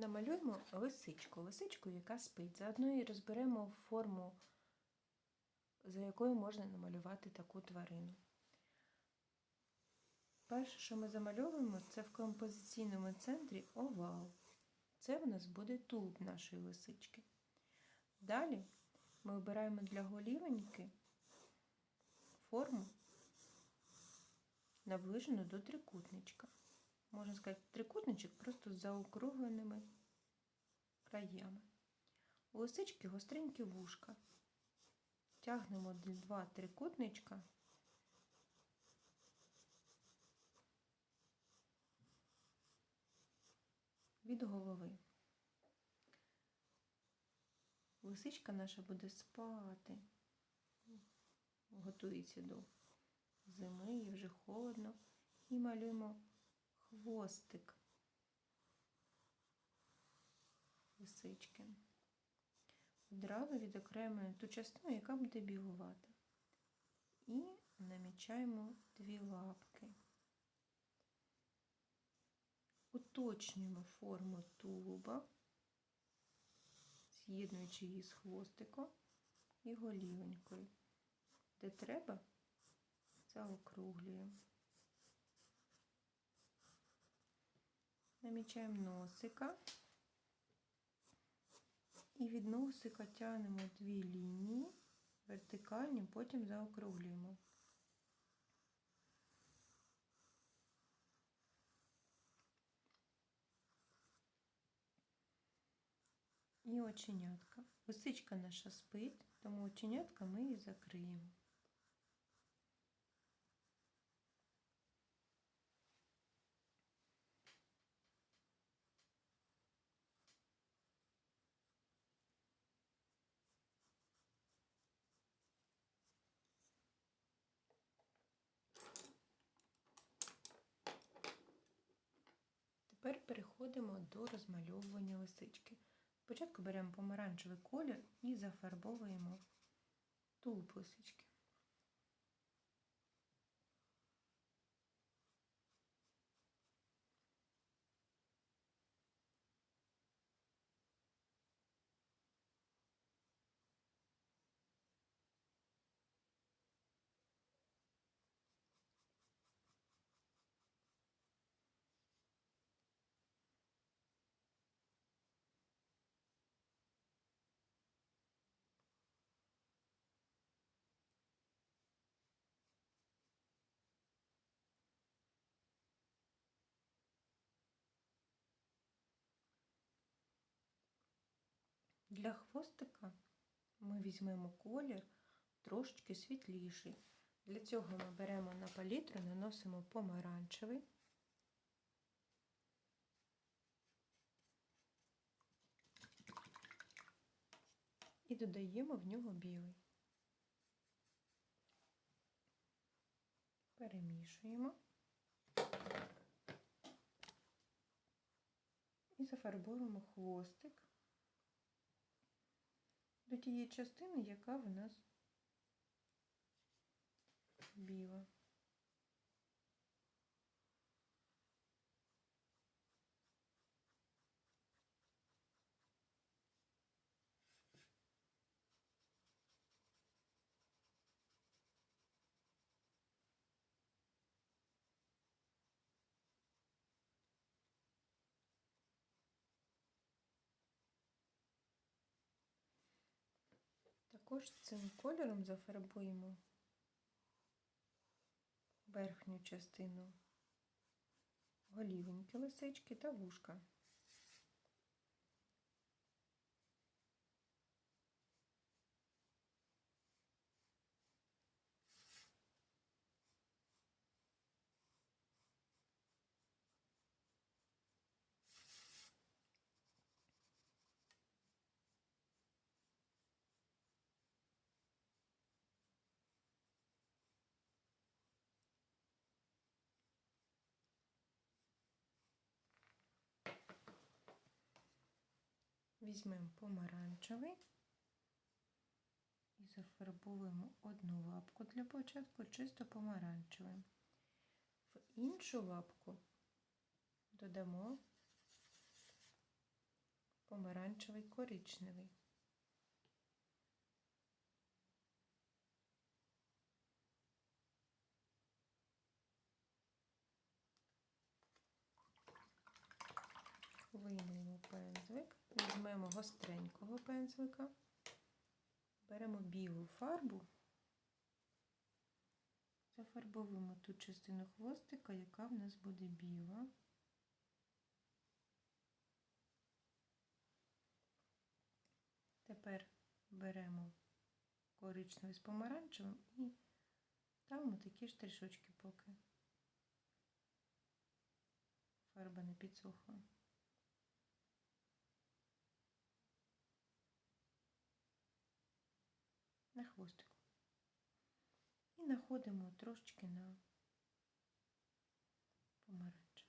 Намалюємо лисичку, лисичку, яка спить. Заодно і розберемо форму, за якою можна намалювати таку тварину. Перше, що ми замальовуємо, це в композиційному центрі овал. Це в нас буде тулуб нашої лисички. Далі ми обираємо для голівеньки форму, наближену до трикутничка. Можна сказати, трикутничок просто з заокругленими краями. У лисички гостренькі вушка. Тягнемо два трикутничка. Від голови. Лисичка наша буде спати. Готується до зими, і вже холодно. І малюємо хвостик лисички. Одразу відокремуємо ту частину, яка буде бігувати. І намічаємо дві лапки. Уточнюємо форму тулуба, з'єднуючи її з хвостиком і голівенькою. Де треба, заокруглюємо. Намічаємо носика і від носика тягнемо дві лінії вертикальні, потім заокруглюємо. І оченятка. Лисичка наша спить, тому оченятка ми її закриємо. Тепер переходимо до розмальовування лисички. Спочатку беремо помаранчевий колір і зафарбовуємо тулуб лисички. Для хвостика ми візьмемо колір трошечки світліший. Для цього ми беремо на палітру, наносимо помаранчевий. І додаємо в нього білий. Перемішуємо і зафарбуємо хвостик до тієї частини, яка в нас біла. Також цим кольором зафарбуємо верхню частину голівеньки лисички та вушка. Візьмемо помаранчевий і зафарбуємо одну лапку для початку чисто помаранчевим. В іншу лапку додамо помаранчевий, коричневий. Виймемо візьмемо гостренького пензлика, беремо білу фарбу, зафарбовуємо ту частину хвостика, яка в нас буде біла. Тепер беремо коричневий з помаранчевим і ставимо такі штришочки поки фарба не підсохла. На хвостику. І знаходимо трошечки на помаранче.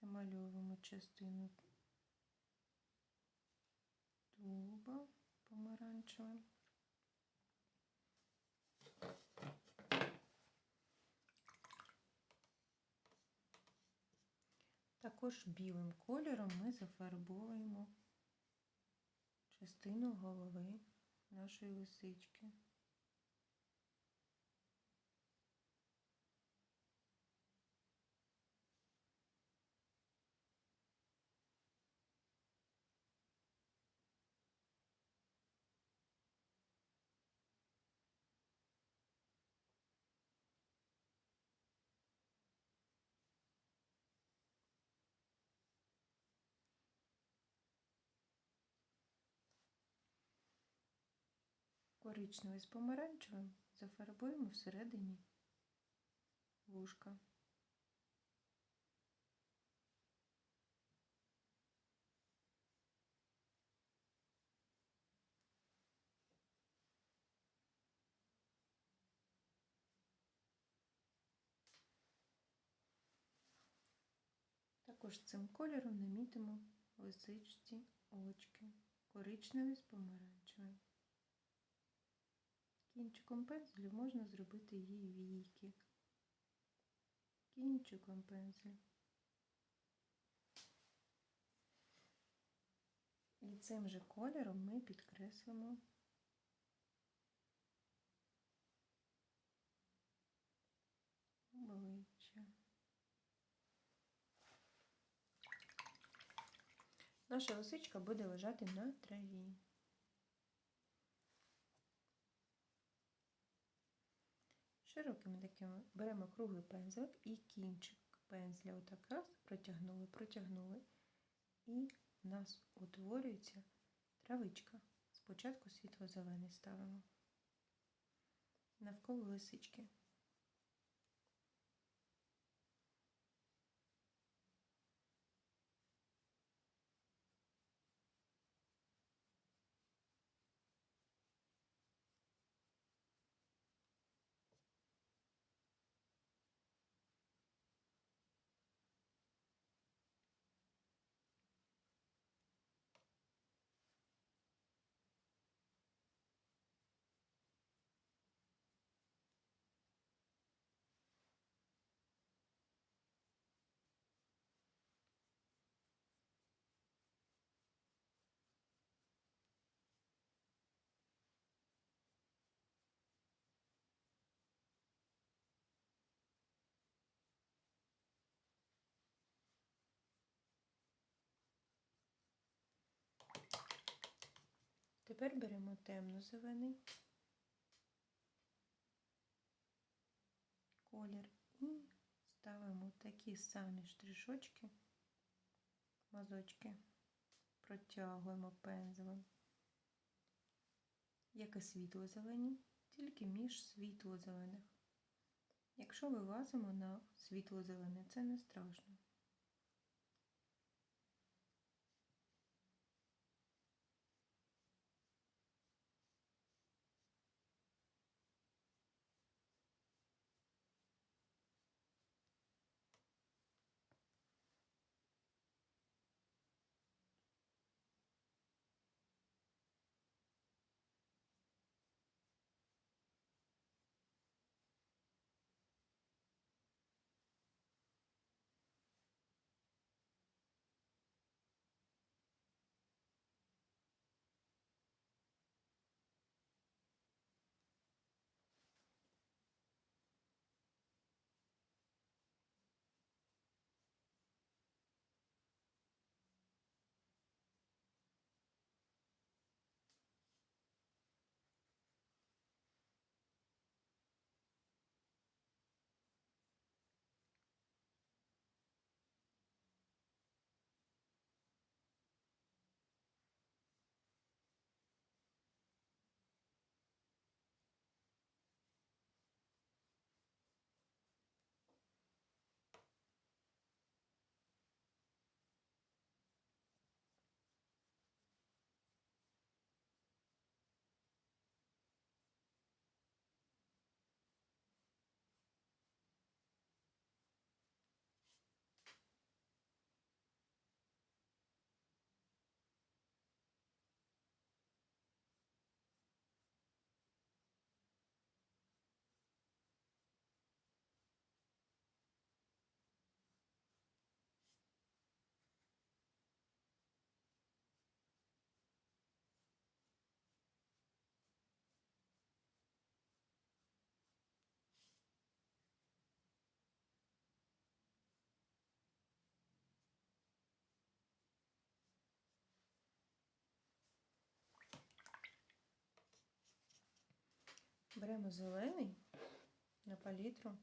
Замальовуємо частину тулуба помаранчевим. Також білим кольором ми зафарбовуємо частину голови нашої лисички. Коричневий з помаранчевим зафарбуємо всередині вушка. Також цим кольором намітимо лисичці очки, коричневий з помаранчевим. Кінчиком пензлю можна зробити її війки. Кінчиком пензлю. І цим же кольором ми підкреслимо обличчя. Наша лисичка буде лежати на траві. Широкими такими беремо круглий пензлик і кінчик пензля отак раз протягнули, протягнули. І в нас утворюється травичка. Спочатку світло-зелений ставимо навколо лисички. Тепер беремо темно-зелений колір і ставимо такі самі штришочки, мазочки, протягуємо пензлем, як і світло-зелені, тільки між світло-зелених. Якщо вилазимо на світло-зелене, це не страшно. Беремо зелений на палітру,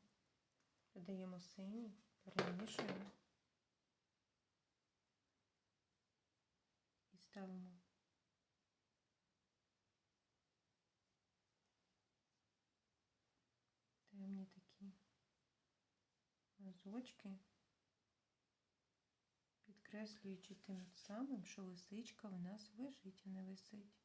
додаємо синій, перемішуємо і ставимо темні такі мазочки, підкреслюючи тим самим, що лисичка в нас лежить, а не висить.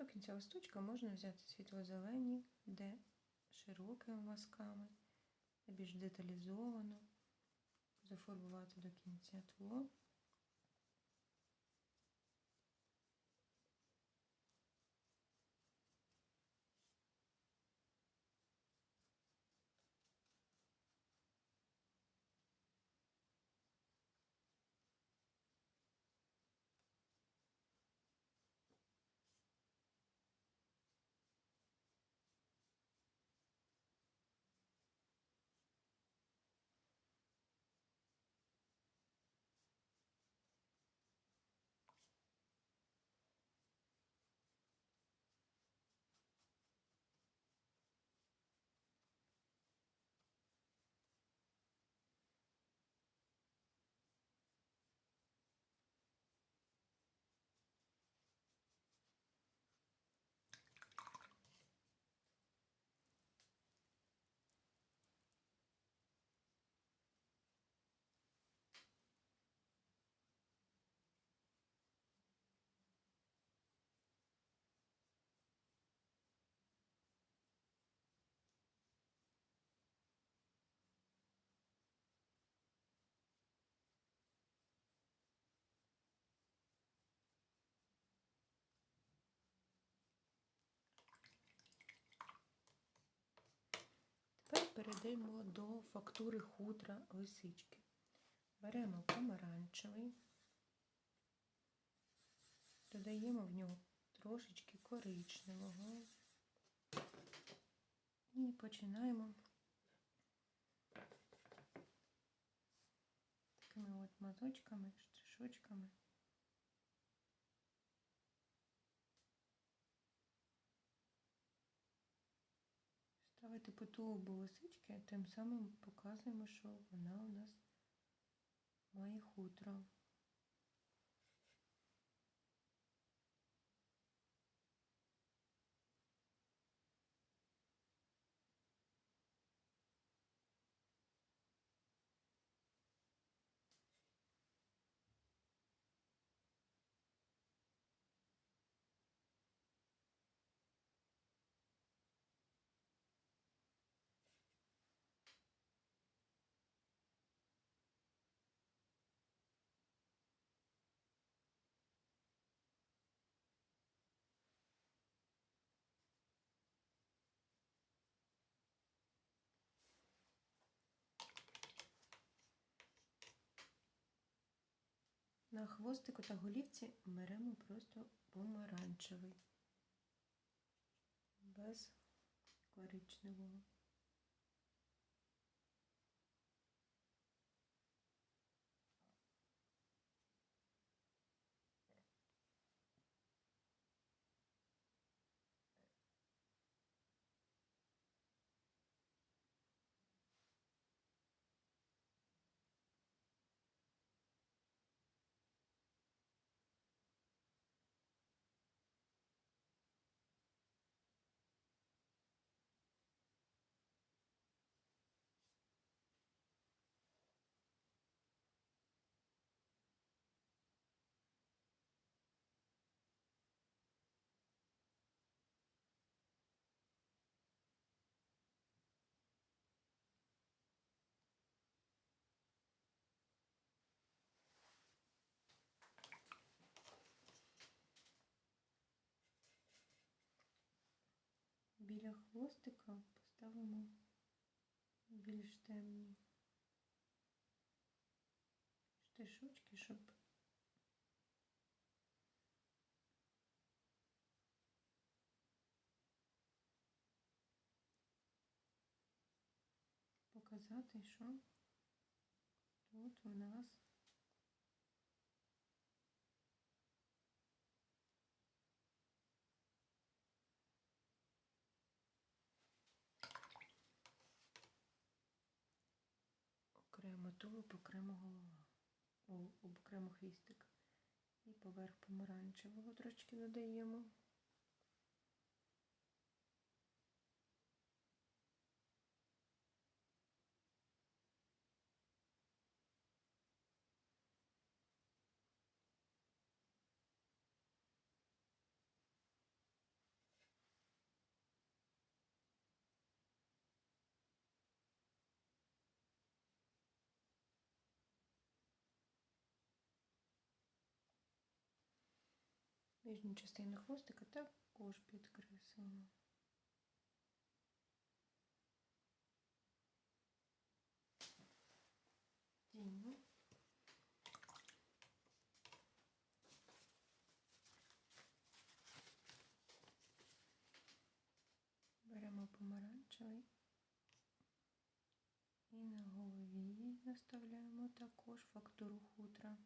До кінця листочка можна взяти світло-зелені, де широкими мазками, більш деталізовано, зафарбувати до кінця тло. Тепер перейдемо до фактури хутра лисички. Беремо помаранчевий, додаємо в нього трошечки коричневого і починаємо такими от мазочками, штришочками. Ставити по тулубу тим самим показуємо, що вона у нас має хутро. На хвостику та голівці беремо просто помаранчевий, без коричневого. Біля хвостика поставимо більш темні штишочки, щоб показати, що тут у нас окремо тулуб, окремо голова, об окремо хвістик. І поверх помаранчевого трошки додаємо. Нижню частину хвостика також підкреслимо. Тінь. Беремо помаранчевий і на голові наставляємо також фактуру хутра.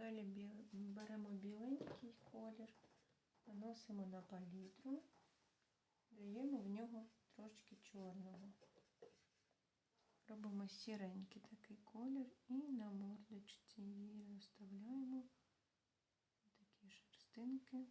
Далі беремо біленький колір, наносимо на палітру, даємо в нього трошки чорного. Робимо сіренький такий колір і на мордочці її розставляємо такі шерстинки.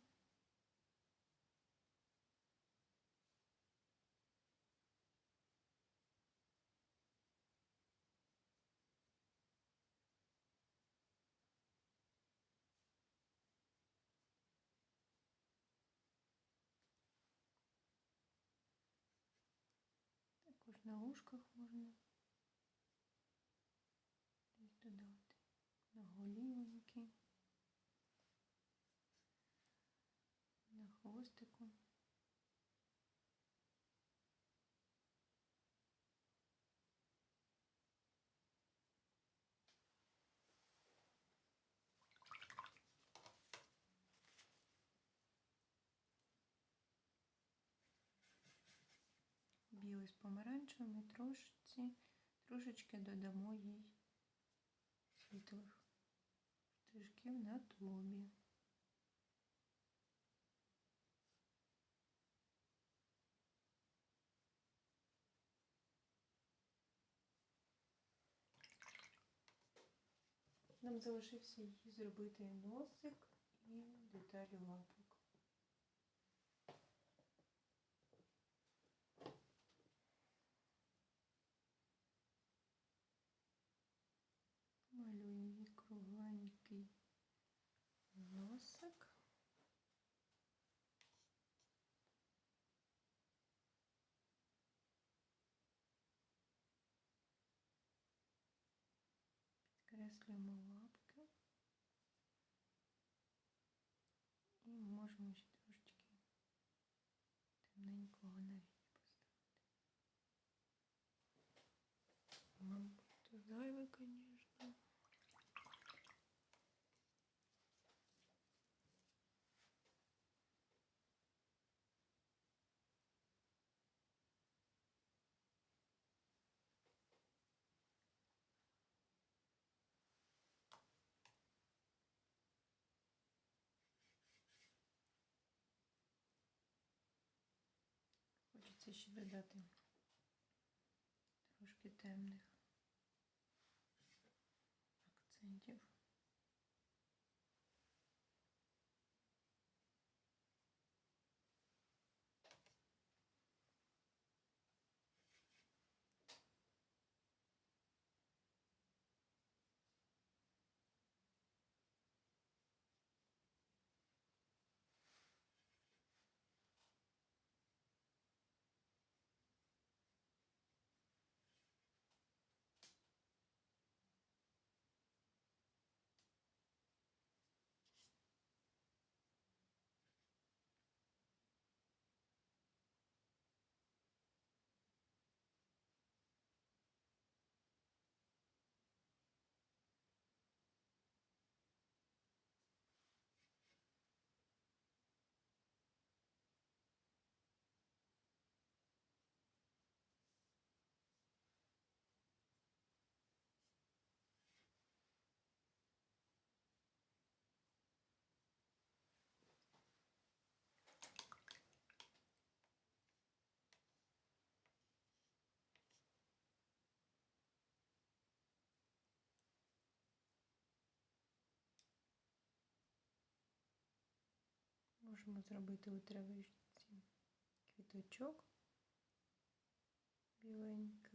Також на ушках можна. Десь додати, на голівоньки, на хвостику. Білий з помаранчевим і трошечки, трошечки додамо їй світлих штришків на тулубі. Нам залишився їй зробити носик і деталі лапок. Малюю її кругленький носик. Підкреслюємо лапки. І можемо ще трошечки темненького на вії поставити. Мабуть, зайве, Хочеться ще додати трошки темних акцентів. Можемо зробити у травичці квіточок біленьких.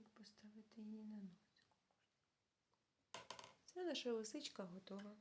Блик поставити її на носик. Це наша лисичка готова.